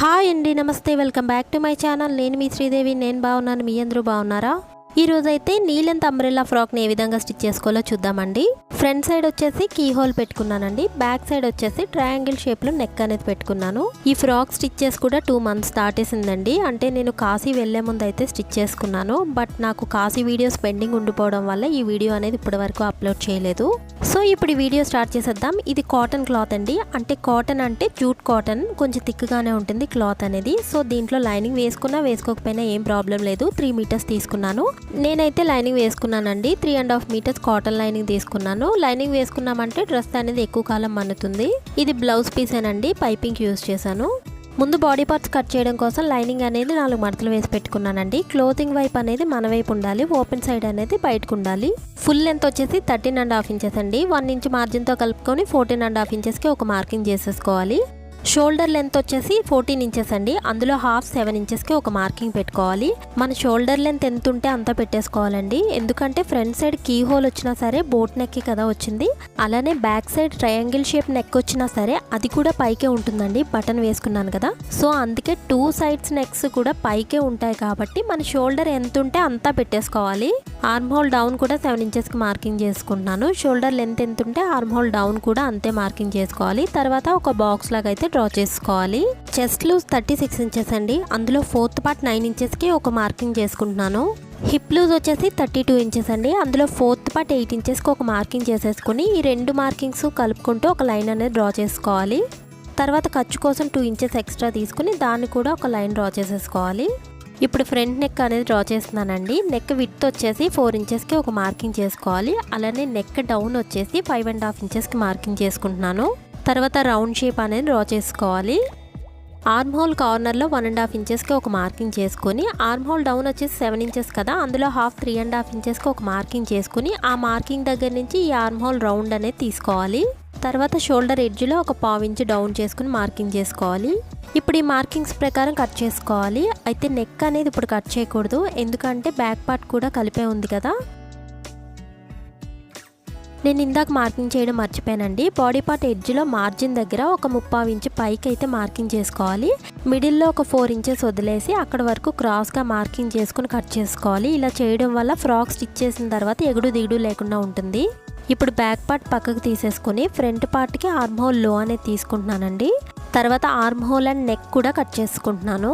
Hi అండి నమస్తే welcome back to my channel. నేను మీ శ్రీదేవి నేను బాగున్నాను మీ అందరూ బాగున్నారా? ఈ రోజైతే అయితే అంబ్రెల్లా ఫ్రాక్ని ఏ విధంగా స్టిచ్ చేసుకోవాలో చూద్దామండి. ఫ్రంట్ సైడ్ వచ్చేసి కీ హోల్ పెట్టుకున్నానండి. బ్యాక్ సైడ్ వచ్చేసి ట్రయాంగిల్ షేప్లో నెక్ అనేది పెట్టుకున్నాను. ఈ ఫ్రాక్ స్టిచ్ చేసి కూడా టూ మంత్స్ దాటేసిందండి. అంటే నేను కాశీ వెళ్ళే ముందు అయితే స్టిచ్ చేసుకున్నాను. బట్ నాకు కాశీ వీడియోస్ పెండింగ్ ఉండిపోవడం వల్ల ఈ వీడియో అనేది ఇప్పటి వరకు అప్లోడ్ చేయలేదు. సో ఇప్పుడు వీడియో స్టార్ట్ చేసేద్దాం. ఇది కాటన్ క్లాత్ అండి. అంటే కాటన్ అంటే జూట్ కాటన్. కొంచెం థిక్గానే ఉంటుంది క్లాత్ అనేది. సో దీంట్లో లైనింగ్ వేసుకున్నా వేసుకోకపోయినా ఏం ప్రాబ్లం లేదు. త్రీ మీటర్స్ తీసుకున్నాను. నేనైతే లైనింగ్ వేసుకున్నానండి. Three and half metres cotton lining తీసుకున్నాను. లైనింగ్ వేసుకున్నామంటే డ్రెస్ అనేది ఎక్కువ కాలం మన్నుతుంది ఇది బ్లౌజ్ పీసేనండి పైపింగ్ యూస్ చేశాను. ముందు బాడీ పార్ట్స్ కట్ చేయడం కోసం లైనింగ్ అనేది నాలుగు మడతలు వేసి పెట్టుకున్నానండి. క్లోతింగ్ వైపు అనేది మన వైపు ఉండాలి. ఓపెన్ సైడ్ అనేది బయటకు ఉండాలి. ఫుల్ లెంత్ వచ్చేసి థర్టీన్ అండ్ హాఫ్ ఇంచెస్ అండి. వన్ ఇంచ్ మార్జిన్తో కలుపుకొని ఫోర్టీన్ అండ్ హాఫ్ ఇంచెస్కి ఒక మార్కింగ్ చేసేసుకోవాలి. షోల్డర్ లెంత్ వచ్చేసి ఫోర్టీన్ ఇంచెస్ అండి. అందులో హాఫ్ సెవెన్ ఇంచెస్కి ఒక మార్కింగ్ పెట్టుకోవాలి. మన షోల్డర్ లెంత్ ఎంత ఉంటే అంత పెట్టేసుకోవాలండి. ఎందుకంటే ఫ్రంట్ సైడ్ కీ హోల్ వచ్చినా సరే బోట్ నెక్కి కదా వచ్చింది. అలానే back side triangle shape neck వచ్చినా సరే అది కూడా పైకే ఉంటుందండి. బటన్ వేసుకున్నాను కదా. సో అందుకే టూ సైడ్స్ నెక్స్ కూడా పైకే ఉంటాయి కాబట్టి మన షోల్డర్ ఎంత ఉంటే అంతా పెట్టేసుకోవాలి. ఆర్మ్ హోల్ డౌన్ కూడా సెవెన్ ఇంచెస్కి మార్కింగ్ చేసుకుంటున్నాను. షోల్డర్ లెంత్ ఎంత ఉంటే ఆర్మ్ హోల్ డౌన్ కూడా అంతే మార్కింగ్ చేసుకోవాలి. తర్వాత ఒక బాక్స్ లాగా అయితే డ్రా చేసుకోవాలి. Chest loose thirty six inches అండి. అందులో ఫోర్త్ పార్ట్ నైన్ ఇంచెస్కి ఒక మార్కింగ్ చేసుకుంటున్నాను. హిప్ లూజ్ వచ్చేసి థర్టీ టూ ఇంచెస్ అండి. అందులో ఫోర్త్ పార్ట్ ఎయిట్ ఇంచెస్కి ఒక మార్కింగ్ చేసేసుకుని ఈ రెండు మార్కింగ్స్ కలుపుకుంటూ ఒక లైన్ అనేది డ్రా చేసుకోవాలి. తర్వాత ఖర్చు కోసం టూ ఇంచెస్ ఎక్స్ట్రా తీసుకుని దాన్ని కూడా ఒక లైన్ డ్రా చేసేసుకోవాలి. ఇప్పుడు ఫ్రంట్ నెక్ అనేది డ్రా చేస్తున్నానండి. నెక్ విత్ వచ్చేసి ఫోర్ ఇంచెస్కి ఒక మార్కింగ్ చేసుకోవాలి. అలానే నెక్ డౌన్ వచ్చేసి ఫైవ్ అండ్ హాఫ్ ఇంచెస్కి మార్కింగ్ చేసుకుంటున్నాను. తర్వాత రౌండ్ షేప్ అనేది డ్రా చేసుకోవాలి. ఆర్మ్ హోల్ కార్నర్లో వన్ అండ్ హాఫ్ ఇంచెస్కి ఒక మార్కింగ్ చేసుకొని ఆర్మ్ హోల్ డౌన్ వచ్చేసి సెవెన్ ఇంచెస్ కదా అందులో హాఫ్ త్రీ అండ్ హాఫ్ ఇంచెస్కి ఒక మార్కింగ్ చేసుకుని ఆ మార్కింగ్ దగ్గర నుంచి ఈ ఆర్మ్ హోల్ రౌండ్ అనేది తీసుకోవాలి. తర్వాత షోల్డర్ ఎడ్జ్లో ఒక పావు ఇంచ్ డౌన్ చేసుకుని మార్కింగ్ చేసుకోవాలి. ఇప్పుడు ఈ మార్కింగ్స్ ప్రకారం కట్ చేసుకోవాలి. అయితే నెక్ అనేది ఇప్పుడు కట్ చేయకూడదు. ఎందుకంటే బ్యాక్ పార్ట్ కూడా కలిపే ఉంది కదా. నేను ఇందాక మార్కింగ్ చేయడం మర్చిపోయానండి. బాడీ పార్ట్ ఎడ్జ్లో మార్జిన్ దగ్గర ఒక ముప్పావు ఇంచు పైకి అయితే మార్కింగ్ చేసుకోవాలి. మిడిల్లో ఒక ఫోర్ ఇంచెస్ వదిలేసి అక్కడ వరకు క్రాస్గా మార్కింగ్ చేసుకుని కట్ చేసుకోవాలి. ఇలా చేయడం వల్ల ఫ్రాక్ స్టిచ్ చేసిన తర్వాత ఎగుడు దిగుడు లేకుండా ఉంటుంది. ఇప్పుడు బ్యాక్ పార్ట్ పక్కకు తీసేసుకొని ఫ్రంట్ పార్ట్కి ఆర్మ్ హోల్లో అనేది తీసుకుంటున్నానండి. తర్వాత ఆర్మ్ హోల్ అండ్ నెక్ కూడా కట్ చేసుకుంటున్నాను.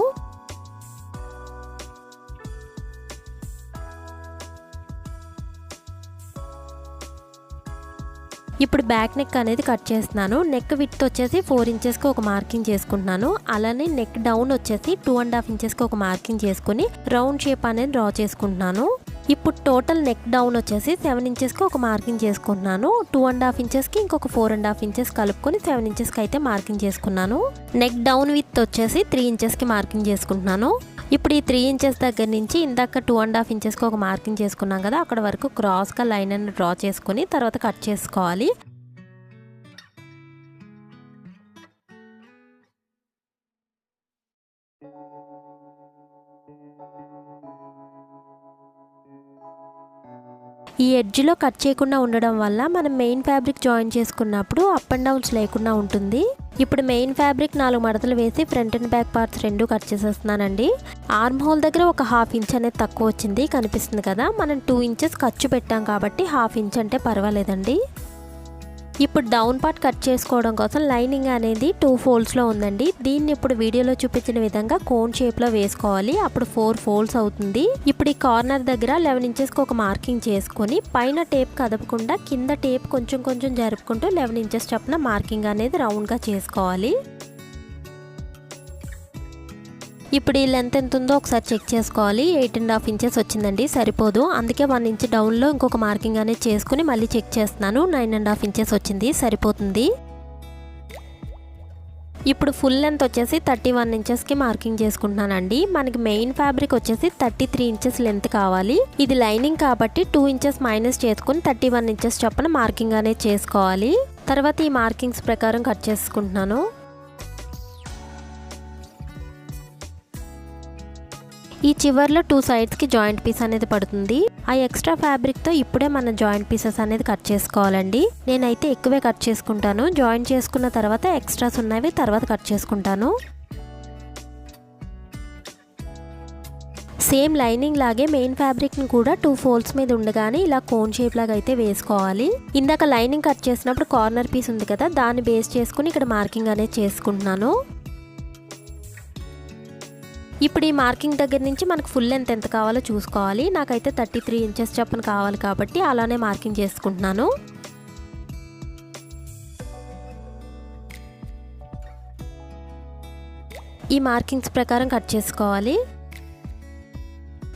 ఇప్పుడు బ్యాక్ నెక్ అనేది కట్ చేస్తున్నాను. నెక్ విత్ వచ్చేసి ఫోర్ ఇంచెస్కి ఒక మార్కింగ్ చేసుకుంటున్నాను. అలానే నెక్ డౌన్ వచ్చేసి టూ అండ్ హాఫ్ ఇంచెస్కి ఒక మార్కింగ్ చేసుకుని రౌండ్ షేప్ అనేది డ్రా చేసుకుంటున్నాను. ఇప్పుడు టోటల్ నెక్ డౌన్ వచ్చేసి సెవెన్ ఇంచెస్కి ఒక మార్కింగ్ చేసుకుంటున్నాను టూ అండ్ హాఫ్ ఇంచెస్కి ఇంకొక ఫోర్ అండ్ హాఫ్ ఇంచెస్ కలుపుకొని సెవెన్ ఇంచెస్కి అయితే మార్కింగ్ చేసుకున్నాను. నెక్ డౌన్ విత్ వచ్చేసి త్రీ ఇంచెస్కి మార్కింగ్ చేసుకుంటున్నాను. ఇప్పుడు ఈ త్రీ ఇంచెస్ దగ్గర నుంచి ఇందాక టూ అండ్ హాఫ్ ఇంచెస్కి ఒక మార్కింగ్ చేసుకున్నాం కదా అక్కడ వరకు క్రాస్గా లైన్ అని డ్రా చేసుకుని తర్వాత కట్ చేసుకోవాలి. ఈ ఎడ్జ్లో కట్ చేయకుండా ఉండడం వల్ల మనం మెయిన్ ఫ్యాబ్రిక్ జాయిన్ చేసుకున్నప్పుడు అప్ అండ్ డౌన్స్ లేకుండా ఉంటుంది. ఇప్పుడు మెయిన్ ఫ్యాబ్రిక్ నాలుగు మడతలు వేసి ఫ్రంట్ అండ్ బ్యాక్ పార్ట్స్ రెండు కట్ చేసేస్తున్నానండి. ఆర్మ్ హోల్ దగ్గర ఒక హాఫ్ ఇంచ్ అనేది తక్కువ వచ్చింది కనిపిస్తుంది కదా. మనం టూ ఇంచెస్ ఖర్చు పెట్టాం కాబట్టి హాఫ్ ఇంచ్ అంటే పర్వాలేదండి. ఇప్పుడు డౌన్ పార్ట్ కట్ చేసుకోవడం కోసం లైనింగ్ అనేది టూ ఫోల్డ్స్లో ఉందండి. దీన్ని ఇప్పుడు వీడియోలో చూపించిన విధంగా కోన్ షేప్లో వేసుకోవాలి. అప్పుడు ఫోర్ ఫోల్డ్స్ అవుతుంది. ఇప్పుడు ఈ కార్నర్ దగ్గర లెవెన్ ఇంచెస్కి ఒక మార్కింగ్ చేసుకొని పైన టేప్ కదపకుండా కింద టేప్ కొంచెం కొంచెం జరుపుకుంటూ లెవెన్ ఇంచెస్ చొప్పున మార్కింగ్ అనేది రౌండ్గా చేసుకోవాలి. ఇప్పుడు ఈ లెంత్ ఎంత ఉందో ఒకసారి చెక్ చేసుకోవాలి. ఎయిట్ అండ్ హాఫ్ ఇంచెస్ వచ్చిందండి సరిపోదు. అందుకే వన్ ఇంచ్ డౌన్లో ఇంకొక మార్కింగ్ అనేది చేసుకుని మళ్ళీ చెక్ చేస్తున్నాను. నైన్ అండ్ హాఫ్ ఇంచెస్ వచ్చింది సరిపోతుంది. ఇప్పుడు ఫుల్ లెంత్ వచ్చేసి థర్టీ వన్ ఇంచెస్కి మార్కింగ్ చేసుకుంటున్నానండి. మనకి మెయిన్ ఫ్యాబ్రిక్ వచ్చేసి థర్టీ త్రీ ఇంచెస్ లెంత్ కావాలి. ఇది లైనింగ్ కాబట్టి టూ ఇంచెస్ మైనస్ చేసుకుని థర్టీ వన్ ఇంచెస్ చొప్పున మార్కింగ్ అనేది చేసుకోవాలి. తర్వాత ఈ మార్కింగ్స్ ప్రకారం కట్ చేసుకుంటున్నాను. ఈ చివర్లో టూ సైడ్స్కి జాయింట్ పీస్ అనేది పడుతుంది. ఆ ఎక్స్ట్రా ఫ్యాబ్రిక్తో ఇప్పుడే మన జాయింట్ పీసెస్ అనేది కట్ చేసుకోవాలండి. నేనైతే ఎక్కువే కట్ చేసుకుంటాను. జాయింట్ చేసుకున్న తర్వాత ఎక్స్ట్రాస్ ఉన్నవి తర్వాత కట్ చేసుకుంటాను. సేమ్ లైనింగ్ లాగే మెయిన్ ఫ్యాబ్రిక్ని కూడా టూ ఫోల్డ్స్ మీద ఉండగానే ఇలా కోన్ షేప్ లాగా అయితే వేసుకోవాలి. ఇందాక లైనింగ్ కట్ చేసినప్పుడు కార్నర్ పీస్ ఉంది కదా దాన్ని బేస్ చేసుకుని ఇక్కడ మార్కింగ్ అనేది చేసుకుంటున్నాను. ఇప్పుడు ఈ మార్కింగ్ దగ్గర నుంచి మనకు ఫుల్ లెంత్ ఎంత కావాలో చూసుకోవాలి. నాకైతే థర్టీ త్రీ ఇంచెస్ చొప్పున కావాలి కాబట్టి అలానే మార్కింగ్ చేసుకుంటున్నాను. ఈ మార్కింగ్స్ ప్రకారం కట్ చేసుకోవాలి.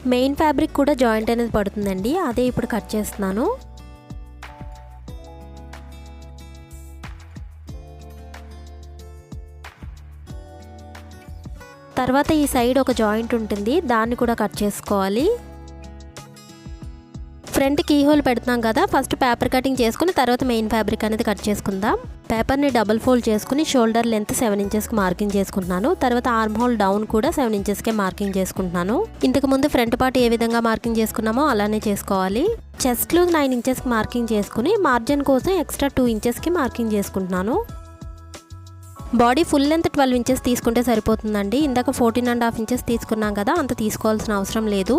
మెయిన్ ఫ్యాబ్రిక్ కూడా జాయింట్ అనేది పడుతుందండి. అదే ఇప్పుడు కట్ చేస్తున్నాను. తర్వాత ఈ సైడ్ ఒక జాయింట్ ఉంటుంది. దాన్ని కూడా కట్ చేసుకోవాలి. ఫ్రంట్ కీ హోల్ పెడుతున్నాం కదా. ఫస్ట్ పేపర్ కటింగ్ చేసుకుని తర్వాత మెయిన్ ఫ్యాబ్రిక్ అనేది కట్ చేసుకుందాం. పేపర్ని డబుల్ ఫోల్డ్ చేసుకుని షోల్డర్ లెంత్ సెవెన్ ఇంచెస్కి మార్కింగ్ చేసుకుంటున్నాను. తర్వాత ఆర్మ్ హోల్ డౌన్ కూడా సెవెన్ ఇంచెస్కే మార్కింగ్ చేసుకుంటున్నాను. ఇంతకు ముందు ఫ్రంట్ పార్ట్ ఏ విధంగా మార్కింగ్ చేసుకున్నామో అలానే చేసుకోవాలి. చెస్ట్లు నైన్ ఇంచెస్కి మార్కింగ్ చేసుకుని మార్జిన్ కోసం ఎక్స్ట్రా టూ ఇంచెస్కి మార్కింగ్ చేసుకుంటున్నాను. Body full length twelve inches తీసుకుంటే సరిపోతుందండి. ఇందాక ఫోర్టీన్ అండ్ హాఫ్ ఇంచెస్ తీసుకున్నాం కదా అంత తీసుకోవాల్సిన అవసరం లేదు.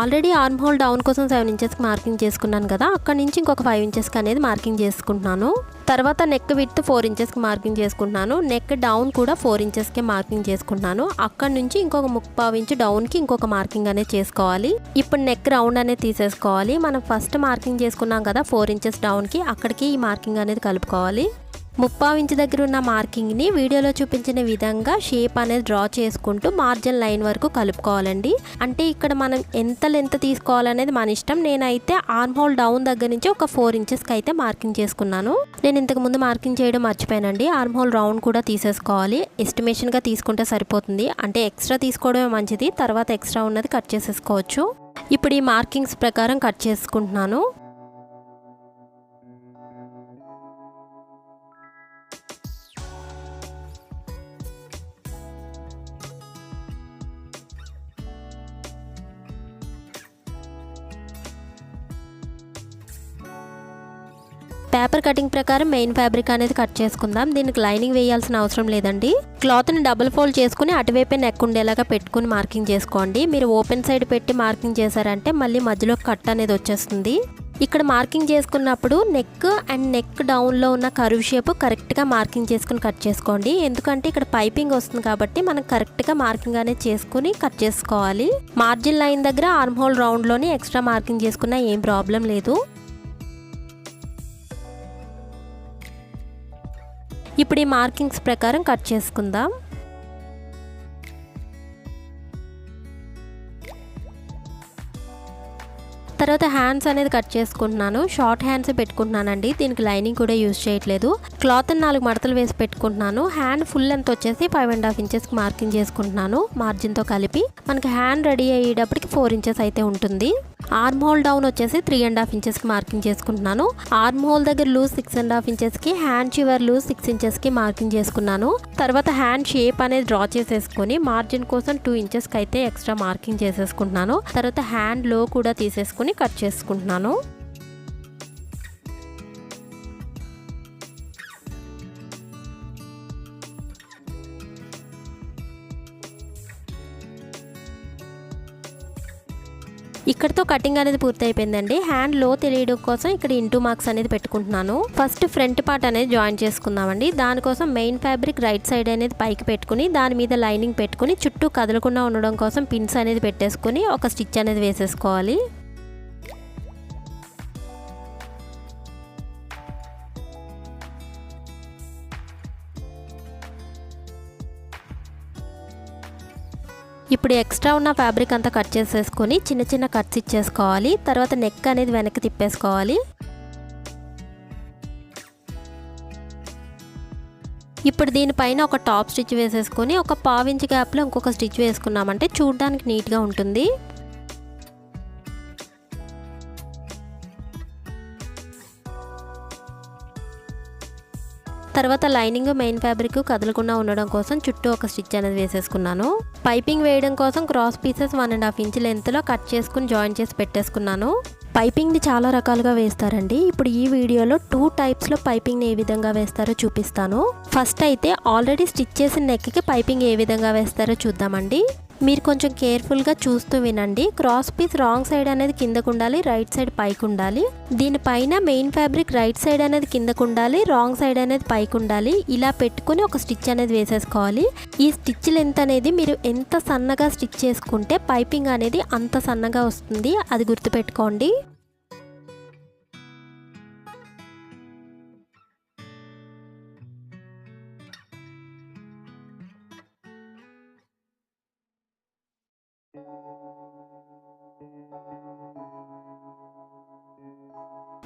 ఆల్రెడీ ఆర్మ్ హోల్ డౌన్ కోసం సెవెన్ ఇంచెస్కి మార్కింగ్ చేసుకున్నాను కదా అక్కడ నుంచి ఇంకొక ఫైవ్ ఇంచెస్కి అనేది మార్కింగ్ చేసుకుంటున్నాను. తర్వాత నెక్ విత్ ఫోర్ ఇంచెస్కి మార్కింగ్ చేసుకుంటున్నాను. నెక్ డౌన్ కూడా ఫోర్ ఇంచెస్కే మార్కింగ్ చేసుకుంటున్నాను. అక్కడ నుంచి ఇంకొక ముప్పావు ఇంచు డౌన్కి ఇంకొక మార్కింగ్ అనేది చేసుకోవాలి. ఇప్పుడు నెక్ రౌండ్ అనేది తీసేసుకోవాలి. మనం ఫస్ట్ మార్కింగ్ చేసుకున్నాం కదా ఫోర్ ఇంచెస్ డౌన్కి అక్కడికి ఈ మార్కింగ్ అనేది కలుపుకోవాలి. ముప్పావు ఇంచు దగ్గర ఉన్న మార్కింగ్ని వీడియోలో చూపించిన విధంగా షేప్ అనేది డ్రా చేసుకుంటూ మార్జిన్ లైన్ వరకు కలుపుకోవాలండి. అంటే ఇక్కడ మనం ఎంత లెంత్ తీసుకోవాలనేది మన ఇష్టం. నేనైతే ఆర్మ్ హోల్ డౌన్ దగ్గర నుంచి ఒక ఫోర్ ఇంచెస్కి అయితే మార్కింగ్ చేసుకున్నాను. నేను ఇంతకు ముందు మార్కింగ్ చేయడం మర్చిపోయానండి. ఆర్మ్ హోల్ రౌండ్ కూడా తీసేసుకోవాలి. ఎస్టిమేషన్గా తీసుకుంటే సరిపోతుంది. అంటే ఎక్స్ట్రా తీసుకోవడమే మంచిది. తర్వాత ఎక్స్ట్రా ఉన్నది కట్ చేసేసుకోవచ్చు. ఇప్పుడు ఈ మార్కింగ్స్ ప్రకారం కట్ చేసుకుంటున్నాను. పేపర్ కటింగ్ ప్రకారం మెయిన్ ఫ్యాబ్రిక్ అనేది కట్ చేసుకుందాం. దీనికి లైనింగ్ వేయాల్సిన అవసరం లేదండి. క్లాత్ని డబుల్ ఫోల్డ్ చేసుకుని అటువైపే నెక్ ఉండేలాగా పెట్టుకుని మార్కింగ్ చేసుకోండి. మీరు ఓపెన్ సైడ్ పెట్టి మార్కింగ్ చేశారంటే మళ్ళీ మధ్యలో కట్ అనేది వచ్చేస్తుంది. ఇక్కడ మార్కింగ్ చేసుకున్నప్పుడు నెక్ అండ్ నెక్ డౌన్లో ఉన్న కరువు షేప్ కరెక్ట్గా మార్కింగ్ చేసుకుని కట్ చేసుకోండి. ఎందుకంటే ఇక్కడ పైపింగ్ వస్తుంది కాబట్టి మనం కరెక్ట్గా మార్కింగ్ అనేది చేసుకుని కట్ చేసుకోవాలి. మార్జిన్ లైన్ దగ్గర ఆర్మ్ హోల్ రౌండ్లోని ఎక్స్ట్రా మార్కింగ్ చేసుకున్నా ఏం ప్రాబ్లం లేదు. ఇప్పుడు ఈ మార్కింగ్స్ ప్రకారం కట్ చేసుకుందాం. తర్వాత హ్యాండ్స్ అనేది కట్ చేసుకుంటున్నాను. షార్ట్ హ్యాండ్స్ పెట్టుకుంటున్నానండి. దీనికి లైనింగ్ కూడా యూజ్ చేయట్లేదు. క్లాత్ నాలుగు మడతలు వేసి పెట్టుకుంటున్నాను. హ్యాండ్ ఫుల్ లెంత్ వచ్చేసి ఫైవ్ అండ్ హాఫ్ ఇంచెస్కి మార్కింగ్ చేసుకుంటున్నాను. మార్జిన్తో కలిపి. మనకి హ్యాండ్ రెడీ అయ్యేటప్పటికి ఫోర్ ఇంచెస్ అయితే ఉంటుంది. ఆర్మ్ హోల్ డౌన్ వచ్చేసి త్రీ అండ్ హాఫ్ ఇంచెస్కి మార్కింగ్ చేసుకుంటున్నాను. ఆర్మ్ హోల్ దగ్గర లూజ్ సిక్స్ అండ్ హాఫ్ ఇంచెస్కి హ్యాండ్ చివర్ లూజ్ సిక్స్ ఇంచెస్కి మార్కింగ్ చేసుకున్నాను. తర్వాత హ్యాండ్ షేప్ అనేది డ్రా చేసేసుకొని మార్జిన్ కోసం టూ ఇంచెస్కి అయితే ఎక్స్ట్రా మార్కింగ్ చేసేసుకుంటున్నాను. తర్వాత హ్యాండ్లో కూడా తీసేసుకుని కట్ చేసుకుంటున్నాను. ఇక్కడతో కటింగ్ అనేది పూర్తి అయిపోయిందండి హ్యాండ్లో తెలియడం కోసం ఇక్కడ ఇంటూ మార్క్స్ అనేది పెట్టుకుంటున్నాను. ఫస్ట్ ఫ్రంట్ పార్ట్ అనేది జాయిన్ చేసుకుందామండి. దానికోసం మెయిన్ ఫ్యాబ్రిక్ రైట్ సైడ్ అనేది పైకి పెట్టుకుని దాని మీద లైనింగ్ పెట్టుకుని చుట్టూ కదలకుండా ఉండడం కోసం పిన్స్ అనేది పెట్టేసుకుని ఒక స్టిచ్ అనేది వేసేసుకోవాలి. ఇప్పుడు ఎక్స్ట్రా ఉన్న ఫ్యాబ్రిక్ అంతా కట్ చేసేసుకొని చిన్న చిన్న కట్స్ ఇచ్చేసుకోవాలి. తర్వాత నెక్ అనేది వెనక్కి తిప్పేసుకోవాలి. ఇప్పుడు దీనిపైన ఒక టాప్ స్టిచ్ వేసేసుకొని ఒక పావించి గ్యాప్లో ఇంకొక స్టిచ్ వేసుకున్నామంటే చూడడానికి నీట్గా ఉంటుంది. తర్వాత లైనింగ్ మెయిన్ ఫ్యాబ్రిక్ కదలకుండా ఉండడం కోసం చుట్టూ ఒక స్టిచ్ అనేది వేసేసుకున్నాను. పైపింగ్ వేయడం కోసం cross pieces one and half inch లెంత్లో కట్ చేసుకుని జాయిన్ చేసి పెట్టేసుకున్నాను. పైపింగ్ని చాలా రకాలుగా వేస్తారండి. ఇప్పుడు ఈ వీడియోలో టూ టైప్స్లో పైపింగ్ని ఏ విధంగా వేస్తారో చూపిస్తాను. ఫస్ట్ అయితే ఆల్రెడీ స్టిచ్ చేసిన నెక్కి పైపింగ్ ఏ విధంగా వేస్తారో చూద్దామండి. మీరు కొంచెం కేర్ఫుల్గా చూస్తూ వినండి. క్రాస్ పీస్ రాంగ్ సైడ్ అనేది కిందకు ఉండాలి రైట్ సైడ్ పైకి ఉండాలి. దీనిపైన మెయిన్ ఫ్యాబ్రిక్ రైట్ సైడ్ అనేది కిందకు ఉండాలి రాంగ్ సైడ్ అనేది పైకి ఉండాలి. ఇలా పెట్టుకుని ఒక స్టిచ్ అనేది వేసేసుకోవాలి. ఈ స్టిచ్ లెంత్ అనేది మీరు ఎంత సన్నగా స్టిచ్ చేసుకుంటే పైపింగ్ అనేది అంత సన్నగా వస్తుంది. అది గుర్తుపెట్టుకోండి.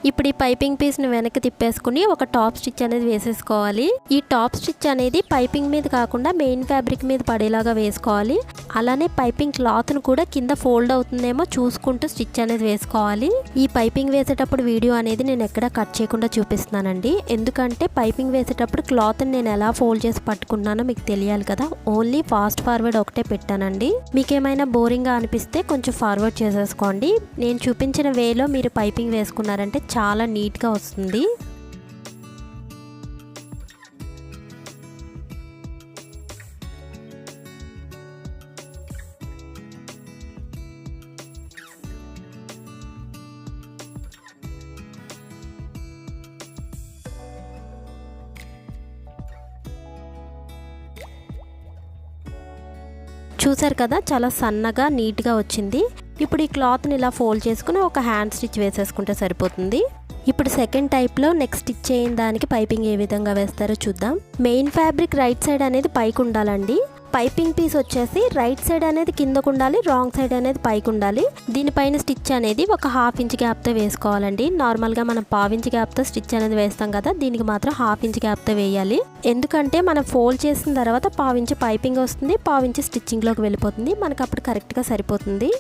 ఇప్పుడు ఈ పైపింగ్ పీస్ని వెనక్కి తిప్పేసుకుని ఒక టాప్ స్టిచ్ అనేది వేసేసుకోవాలి. ఈ టాప్ స్టిచ్ అనేది పైపింగ్ మీద కాకుండా మెయిన్ ఫ్యాబ్రిక్ మీద పడేలాగా వేసుకోవాలి. అలానే పైపింగ్ క్లాత్ను కూడా కింద ఫోల్డ్ అవుతుందేమో చూసుకుంటూ స్టిచ్ అనేది వేసుకోవాలి. ఈ పైపింగ్ వేసేటప్పుడు వీడియో అనేది నేను ఎక్కడ కట్ చేయకుండా చూపిస్తున్నానండి. ఎందుకంటే పైపింగ్ వేసేటప్పుడు క్లాత్ని నేను ఎలా ఫోల్డ్ చేసి పట్టుకున్నానో మీకు తెలియాలి కదా. ఓన్లీ ఫాస్ట్ ఫార్వర్డ్ ఒకటే పెట్టానండి. మీకేమైనా బోరింగ్గా అనిపిస్తే కొంచెం ఫార్వర్డ్ చేసేసుకోండి. నేను చూపించిన వేలో మీరు పైపింగ్ వేసుకున్నారంటే చాలా నీట్గా వస్తుంది. చూసారు కదా చాలా సన్నగా నీట్గా వచ్చింది. ఇప్పుడు ఈ క్లాత్ని ఇలా ఫోల్డ్ చేసుకుని ఒక హ్యాండ్ స్టిచ్ వేసేసుకుంటే సరిపోతుంది. ఇప్పుడు సెకండ్ టైప్లో నెక్స్ట్ స్టిచ్ అయిన దానికి పైపింగ్ ఏ విధంగా వేస్తారో చూద్దాం. మెయిన్ ఫ్యాబ్రిక్ రైట్ సైడ్ అనేది పైకి ఉండాలండి పైపింగ్ పీస్ వచ్చేసి రైట్ సైడ్ అనేది కిందకు ఉండాలి రాంగ్ సైడ్ అనేది పైకి ఉండాలి. దీనిపైన స్టిచ్ అనేది ఒక హాఫ్ ఇంచ్ గ్యాప్తో వేసుకోవాలండి. నార్మల్గా మనం పావు ఇంచ్ గ్యాప్తో స్టిచ్ అనేది వేస్తాం కదా దీనికి మాత్రం హాఫ్ ఇంచ్ గ్యాప్తో వేయాలి. ఎందుకంటే మనం ఫోల్డ్ చేసిన తర్వాత పావు ఇంచ్ పైపింగ్ వస్తుంది పావు ఇంచ్ స్టిచ్చింగ్లోకి వెళ్ళిపోతుంది. మనకు అప్పుడు కరెక్ట్గా సరిపోతుంది.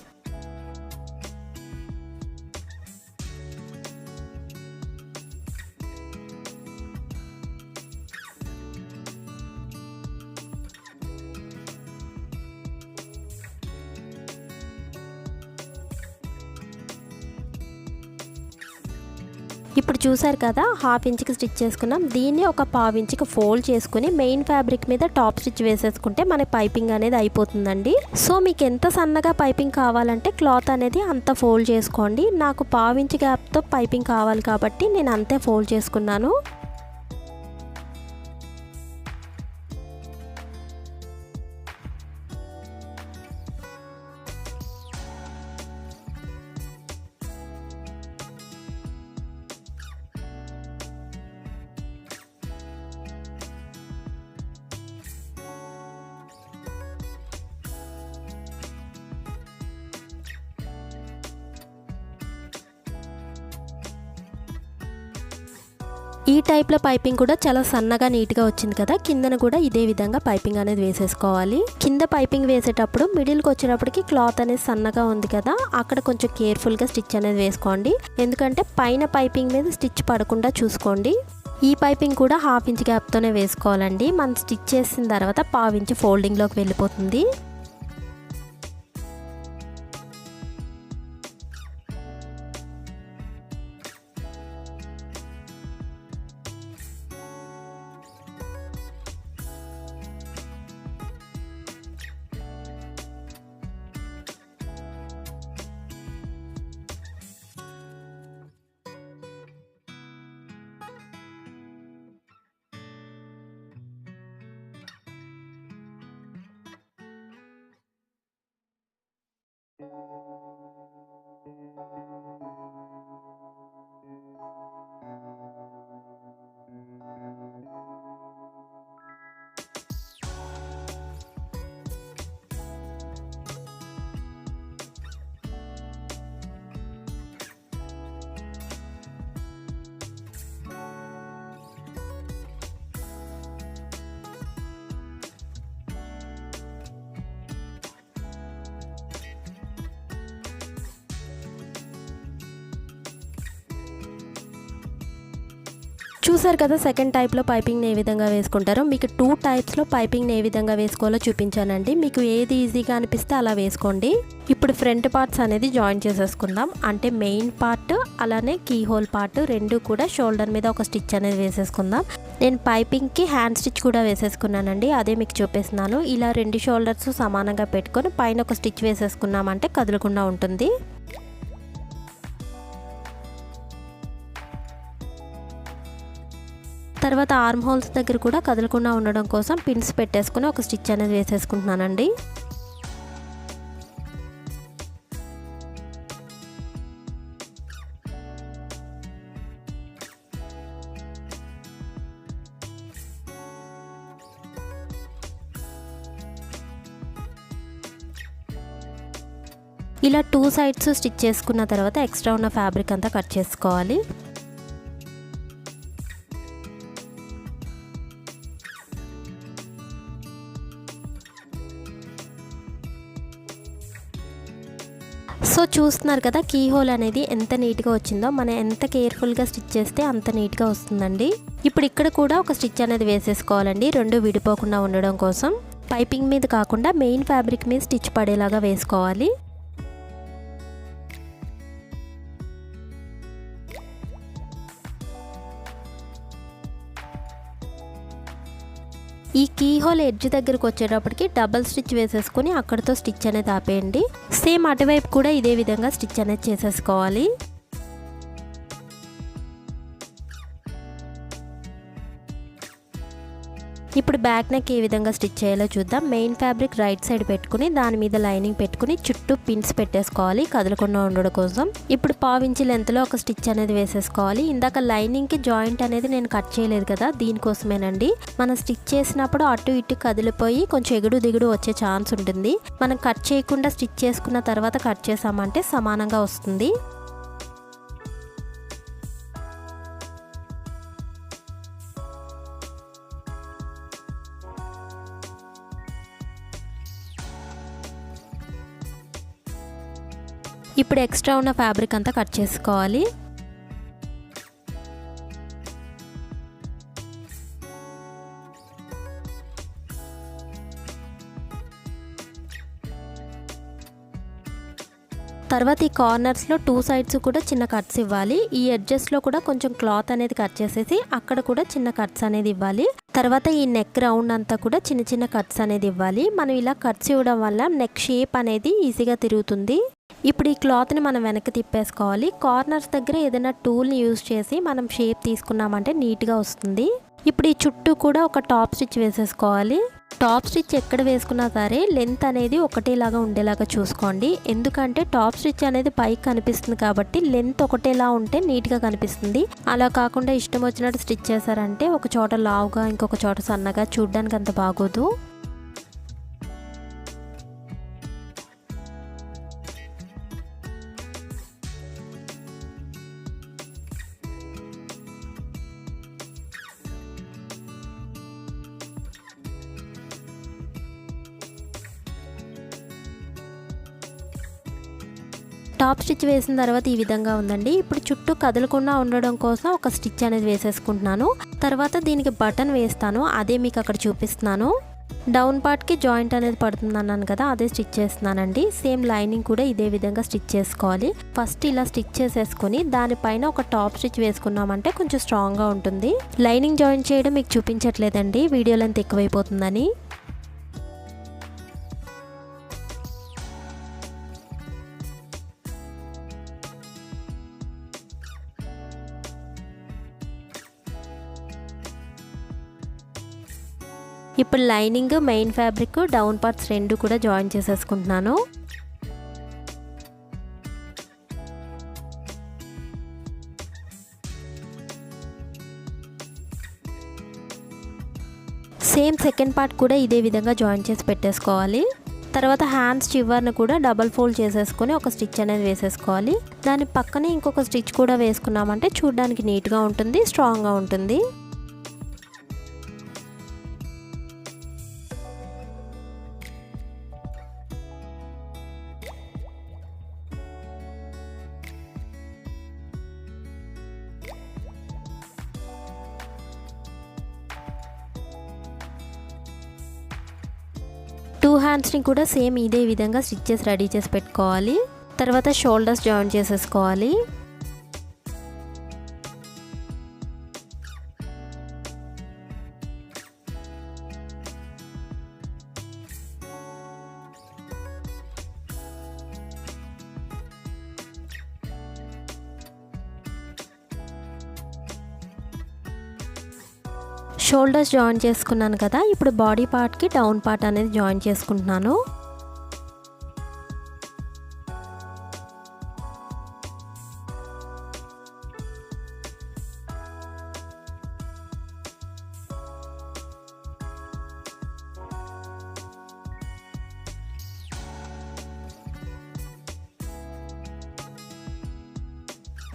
ఇప్పుడు చూసారు కదా హాఫ్ ఇంచ్కి స్టిచ్ చేసుకున్నాం. దీన్ని ఒక పావు ఇంచ్కి ఫోల్డ్ చేసుకుని మెయిన్ ఫ్యాబ్రిక్ మీద టాప్ స్టిచ్ వేసేసుకుంటే మన పైపింగ్ అనేది అయిపోతుందండి. సో మీకు ఎంత సన్నగా పైపింగ్ కావాలంటే క్లాత్ అనేది అంత ఫోల్డ్ చేసుకోండి. నాకు పావు ఇంచ్ గ్యాప్తో పైపింగ్ కావాలి కాబట్టి నేను అంతే ఫోల్డ్ చేసుకున్నాను. ఈ టైప్లో పైపింగ్ కూడా చాలా సన్నగా నీట్గా వచ్చింది కదా కిందన కూడా ఇదే విధంగా పైపింగ్ అనేది వేసేసుకోవాలి. కింద పైపింగ్ వేసేటప్పుడు మిడిల్కి వచ్చేటప్పటికి క్లాత్ అనేది సన్నగా ఉంది కదా అక్కడ కొంచెం కేర్ఫుల్గా స్టిచ్ అనేది వేసుకోండి. ఎందుకంటే పైన పైపింగ్ మీద స్టిచ్ పడకుండా చూసుకోండి. ఈ పైపింగ్ కూడా హాఫ్ ఇంచ్ గ్యాప్తోనే వేసుకోవాలండి. మనం స్టిచ్ చేసిన తర్వాత పావు ఇంచ్ ఫోల్డింగ్లోకి వెళ్ళిపోతుంది. Thank you. చూసారు కదా సెకండ్ టైప్లో పైపింగ్ని ఏ విధంగా వేసుకుంటారో? మీకు టూ టైప్స్లో పైపింగ్ని ఏ విధంగా వేసుకోవాలో చూపించానండి. మీకు ఏది ఈజీగా అనిపిస్తే అలా వేసుకోండి. ఇప్పుడు ఫ్రంట్ పార్ట్స్ అనేది జాయిన్ చేసేసుకుందాం. అంటే మెయిన్ పార్ట్ అలానే కీ హోల్ పార్ట్ రెండు కూడా షోల్డర్ మీద ఒక స్టిచ్ అనేది వేసేసుకుందాం. నేను పైపింగ్కి హ్యాండ్ స్టిచ్ కూడా వేసేసుకున్నానండి. అదే మీకు చూపిస్తున్నాను. ఇలా రెండు షోల్డర్స్ సమానంగా పెట్టుకొని పైన ఒక స్టిచ్ వేసేసుకున్నామంటే కదలకుండా ఉంటుంది. తర్వాత ఆర్మ్ హోల్స్ దగ్గర కూడా కదలకుండా ఉండడం కోసం పిన్స్ పెట్టేసుకుని ఒక స్టిచ్ అనేది వేసేసుకుంటున్నానండి. ఇలా టూ సైడ్స్ స్టిచ్ చేసుకున్న తర్వాత ఎక్స్ట్రా ఉన్న ఫ్యాబ్రిక్ అంతా కట్ చేసుకోవాలి. చూస్తున్నారు కదా కీ హోల్ అనేది ఎంత నీట్గా వచ్చిందో మనం ఎంత కేర్ఫుల్గా స్టిచ్ చేస్తే అంత నీట్గా వస్తుందండి. ఇప్పుడు ఇక్కడ కూడా ఒక స్టిచ్ అనేది వేసేసుకోవాలండి రెండు విడిపోకుండా ఉండడం కోసం. పైపింగ్ మీద కాకుండా మెయిన్ ఫ్యాబ్రిక్ మీద స్టిచ్ పడేలాగా వేసుకోవాలి. ఈ కీ హోల్ ఎడ్జ్ దగ్గరకు వచ్చేటప్పటికి డబల్ స్టిచ్ వేసేసుకొని అక్కడితో స్టిచ్ అనేది ఆపేయండి. సేమ్ అటువైపు కూడా ఇదే విధంగా స్టిచ్ అనేది చేసేసుకోవాలి. ఇప్పుడు బ్యాక్ నెక్ ఏ విధంగా స్టిచ్ చేయాలో చూద్దాం. మెయిన్ ఫ్యాబ్రిక్ రైట్ సైడ్ పెట్టుకుని దాని మీద లైనింగ్ పెట్టుకుని చుట్టూ పిన్స్ పెట్టేసుకోవాలి కదలకుండా ఉండడం కోసం. ఇప్పుడు పావించి లెంత్లో ఒక స్టిచ్ అనేది వేసేసుకోవాలి. ఇందాక లైనింగ్కి జాయింట్ అనేది నేను కట్ చేయలేదు కదా దీనికోసమేనండి. మనం స్టిచ్ చేసినప్పుడు అటు ఇటు కదిలిపోయి కొంచెం ఎగుడు దిగుడు వచ్చే ఛాన్స్ ఉంటుంది. మనం కట్ చేయకుండా స్టిచ్ చేసుకున్న తర్వాత కట్ చేసామంటే సమానంగా వస్తుంది. ఇప్పుడు ఎక్స్ట్రా ఉన్న ఫ్యాబ్రిక్ అంతా కట్ చేసుకోవాలి. తర్వాత ఈ కార్నర్స్లో టూ సైడ్స్ కూడా చిన్న కట్స్ ఇవ్వాలి. ఈ ఎడ్జెస్లో కూడా కొంచెం క్లాత్ అనేది కట్ చేసేసి అక్కడ కూడా చిన్న కట్స్ అనేది ఇవ్వాలి. తర్వాత ఈ నెక్ రౌండ్ అంతా కూడా చిన్న చిన్న కట్స్ అనేది ఇవ్వాలి. మనం ఇలా కట్స్ ఇవ్వడం వల్ల నెక్ షేప్ అనేది ఈజీగా తిరుగుతుంది. ఇప్పుడు ఈ క్లాత్ని మనం వెనక్కి తిప్పేసుకోవాలి. కార్నర్స్ దగ్గర ఏదైనా టూల్ని యూజ్ చేసి మనం షేప్ తీసుకున్నామంటే నీట్గా వస్తుంది. ఇప్పుడు ఈ చుట్టూ కూడా ఒక టాప్ స్టిచ్ వేసేసుకోవాలి. టాప్ స్టిచ్ ఎక్కడ వేసుకున్నా సరే లెంత్ అనేది ఒకటేలాగా ఉండేలాగా చూసుకోండి. ఎందుకంటే టాప్ స్టిచ్ అనేది పైకి కనిపిస్తుంది కాబట్టి లెంత్ ఒకటేలా ఉంటే నీట్గా కనిపిస్తుంది. అలా కాకుండా ఇష్టం వచ్చినట్టు స్టిచ్ చేశారంటే ఒక చోట లావుగా ఇంకొక చోట సన్నగా చూడడానికి అంత బాగోదు. టాప్ స్టిచ్ వేసిన తర్వాత ఈ విధంగా ఉందండి. ఇప్పుడు చుట్టూ కదలకుండా ఉండడం కోసం ఒక స్టిచ్ అనేది వేసేసుకుంటున్నాను. తర్వాత దీనికి బటన్ వేస్తాను. అదే మీకు అక్కడ చూపిస్తున్నాను. డౌన్ పార్ట్కి జాయింట్ అనేది పడుతుంది అన్నాను కదా అదే స్టిచ్ చేస్తున్నానండి. సేమ్ లైనింగ్ కూడా ఇదే విధంగా స్టిచ్ చేసుకోవాలి. ఫస్ట్ ఇలా స్టిచ్ చేసేసుకొని దానిపైన ఒక టాప్ స్టిచ్ వేసుకున్నామంటే కొంచెం స్ట్రాంగ్గా ఉంటుంది. లైనింగ్ జాయిన్ చేయడం మీకు చూపించట్లేదండి. వీడియో లెంత్ ఎక్కువైపోతుందని. ఇప్పుడు lining main fabric down parts రెండు కూడా జాయిన్ చేసేసుకుంటున్నాను. సేమ్ సెకండ్ పార్ట్ కూడా ఇదే విధంగా జాయిన్ చేసి పెట్టేసుకోవాలి. తర్వాత హ్యాండ్స్ చివర్ను కూడా డబల్ ఫోల్డ్ చేసేసుకొని ఒక స్టిచ్ అనేది వేసేసుకోవాలి. దాని పక్కనే ఇంకొక స్టిచ్ కూడా వేసుకున్నామంటే చూడడానికి నీట్గా ఉంటుంది స్ట్రాంగ్గా ఉంటుంది. టూ హ్యాండ్స్ని కూడా సేమ్ ఇదే విధంగా స్టిచ్చెస్ రెడీ చేసి పెట్టుకోవాలి. తర్వాత షోల్డర్స్ జాయిన్ చేసేసుకోవాలి. షోల్డర్స్ జాయిన్ చేసుకున్నాను కదా ఇప్పుడు బాడీ పార్ట్కి డౌన్ పార్ట్ అనేది జాయిన్ చేసుకుంటున్నాను.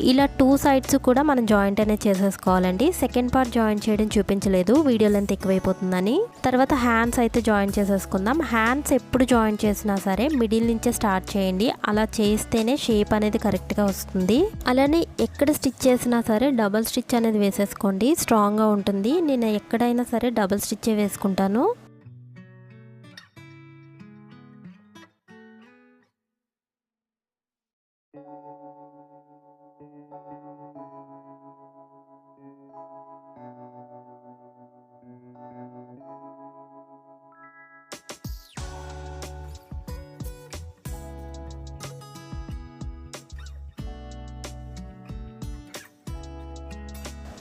ఇలా టూ సైడ్స్ కూడా మనం జాయింట్ అనేది చేసేసుకోవాలండి. సెకండ్ పార్ట్ జాయిన్ చేయడం చూపించలేదు. వీడియో లెంత్ ఎక్కువైపోతుందని. తర్వాత హ్యాండ్స్ అయితే జాయిన్ చేసేసుకుందాం. హ్యాండ్స్ ఎప్పుడు జాయిన్ చేసినా సరే మిడిల్ నుంచే స్టార్ట్ చేయండి. అలా చేస్తేనే షేప్ అనేది కరెక్ట్గా వస్తుంది. అలానే ఎక్కడ స్టిచ్ చేసినా సరే డబల్ స్టిచ్ అనేది వేసేసుకోండి. స్ట్రాంగ్గా ఉంటుంది. నేను ఎక్కడైనా సరే డబల్ స్టిచ్చే వేసుకుంటాను.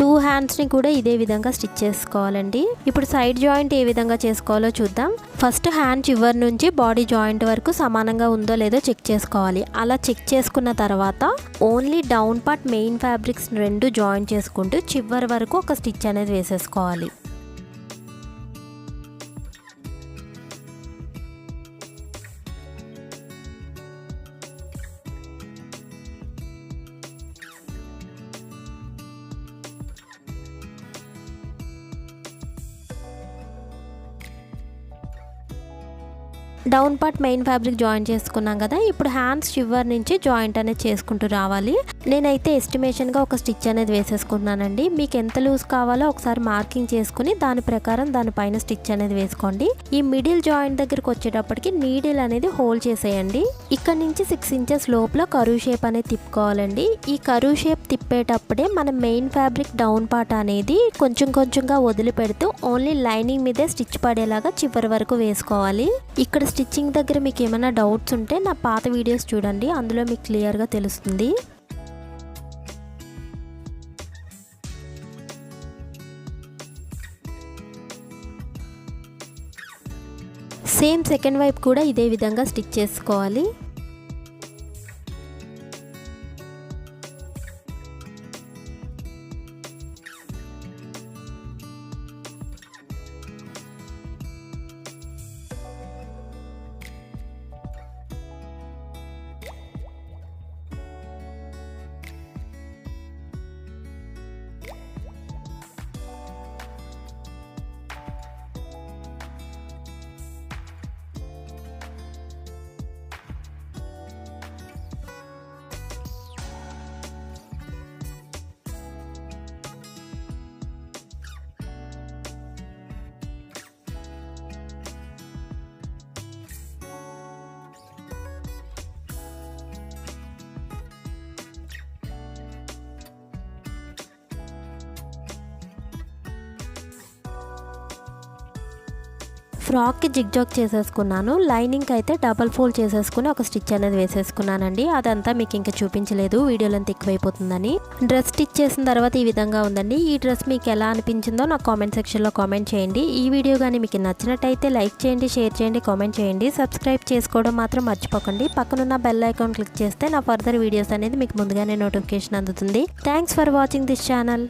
టూ హ్యాండ్స్ని కూడా ఇదే విధంగా స్టిచ్ చేసుకోవాలండి. ఇప్పుడు సైడ్ జాయింట్ ఏ విధంగా చేసుకోవాలో చూద్దాం. ఫస్ట్ హ్యాండ్ చివరి నుంచి బాడీ జాయింట్ వరకు సమానంగా ఉందో లేదో చెక్ చేసుకోవాలి. అలా చెక్ చేసుకున్న తర్వాత only down part main fabrics రెండు జాయిన్ చేసుకుంటూ చివరి వరకు ఒక స్టిచ్ అనేది వేసేసుకోవాలి. Down part main fabric join చేసుకున్నాం కదా ఇప్పుడు హ్యాండ్స్ చివరి నుంచి జాయింట్ అనేది చేసుకుంటూ రావాలి. నేనైతే ఎస్టిమేషన్గా ఒక స్టిచ్ అనేది వేసేసుకున్నానండి మీకు ఎంత లూజ్ కావాలో ఒకసారి మార్కింగ్ చేసుకుని దాని ప్రకారం దానిపైన స్టిచ్ అనేది వేసుకోండి. ఈ మిడిల్ జాయింట్ దగ్గరికి వచ్చేటప్పటికి నీడిల్ అనేది హోల్డ్ చేసేయండి. ఇక్కడ నుంచి సిక్స్ ఇంచెస్ లోపల కరువు షేప్ అనేది తిప్పుకోవాలండి. ఈ కరువు షేప్ తిప్పేటప్పుడే మన మెయిన్ ఫ్యాబ్రిక్ డౌన్ పార్ట్ అనేది కొంచెం కొంచెంగా వదిలిపెడుతూ ఓన్లీ లైనింగ్ మీదే స్టిచ్ పడేలాగా చివరి వరకు వేసుకోవాలి. ఇక్కడ స్టిచ్చింగ్ దగ్గర మీకు ఏమైనా డౌట్స్ ఉంటే నా పాత వీడియోస్ చూడండి. అందులో మీకు క్లియర్గా తెలుస్తుంది. సేమ్ సెకండ్ వైపు కూడా ఇదే విధంగా స్టిచ్ చేసుకోవాలి. ఫ్రాక్కి జిగ్జాగ్ చేసేసుకున్నాను. లైనింగ్కి అయితే డబల్ ఫోల్డ్ చేసేసుకుని ఒక స్టిచ్ అనేది వేసేసుకున్నానండి. అదంతా మీకు ఇంకా చూపించలేదు. వీడియోలో అంత ఎక్కువైపోతుందని. డ్రెస్ స్టిచ్ చేసిన తర్వాత ఈ విధంగా ఉందండి. ఈ డ్రెస్ మీకు ఎలా అనిపించిందో నాకు కామెంట్ సెక్షన్లో కామెంట్ చేయండి. ఈ వీడియో కానీ మీకు నచ్చినట్టయితే లైక్ చేయండి షేర్ చేయండి కామెంట్ చేయండి. సబ్స్క్రైబ్ చేసుకోవడం మాత్రం మర్చిపోకండి. పక్కనున్న బెల్ ఐకాన్ క్లిక్ చేస్తే నా ఫర్దర్ వీడియోస్ అనేది మీకు ముందుగానే నోటిఫికేషన్ అందుతుంది. Thanks for watching this channel.